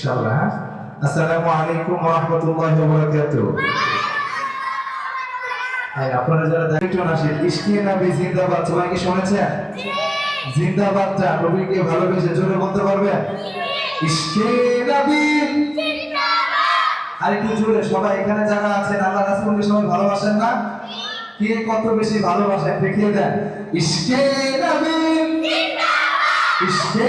ইনশাআল্লাহ? আসসালামু আলাইকুম ওয়া রাহমাতুল্লাহি ওয়া বারাকাতুহু। হ্যাঁ আপনারা যারা আসেন নবী জিন্দাবাদ সবাই কি শুনেছেন? জিন্দাবাদটা নবীকে ভালোবেসে জোরে বলতে ইশকে নবী। আর একটু জোরে সবাই এখানে যারা আছেন আল্লাহ রাসূলকে সবাই ভালোবাসেন না? কে কত বেশি ভালোবাসেন দেখিয়ে দেন? ইশকে নবী। ইশকে নবী ইশকে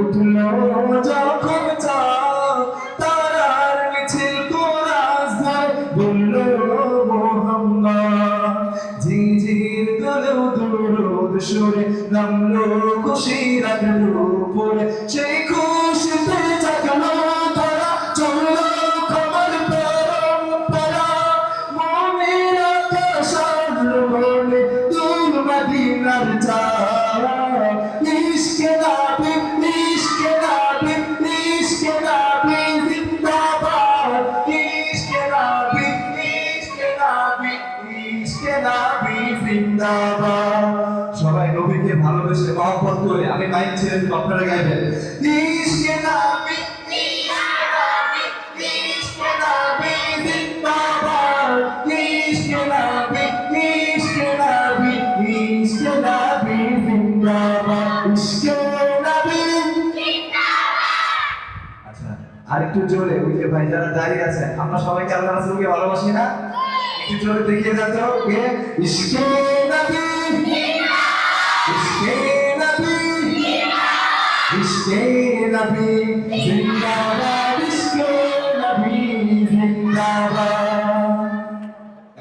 উঠল যখন চাল তারার মিছিল কোরাস ধরে বলল মোহাম্মদ, ঝিঝির দলেও দূরদ সরে নামলো, খুশি রাখল পরে সেই খুশিতে জাগলো তারা, চলল খবর পরম্পরা। মনের আকাশ বলে নাবি জিন্দাবাদ। সবাই নবীকে ভালোবেসে মহব্বত করে, আমি মাইক ছেড়ে আপনারা গাইবেন। ইশকে নাবি আচ্ছা আরেকটু জোরে, ওই যে ভাই যারা দাঁড়িয়ে আছেন, আমরা সবাইকে আল্লাহ রাসূলকে ভালোবাসি না? জোরে দেখিয়ে তো কে? ইশকে নবী। ইশকে নবী। ইশকে নবী। জিন্দাবাদ ইশকে নবী, জিন্দাবাদ।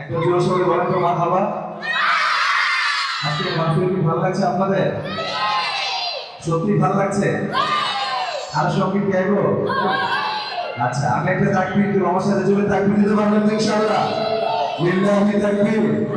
একটু জোরে সরে বলেন তো মারহাবা আজকে মাহফিল কি ভালো লাগছে আপনাদের? সত্যি ভালো লাগছে? আর সংগীত গাইবো আচ্ছা আমি একটা দিব আমার সাথে জোরে তাকবীর দিতে পারবেন ইনশাআল্লাহ। لله تكبير.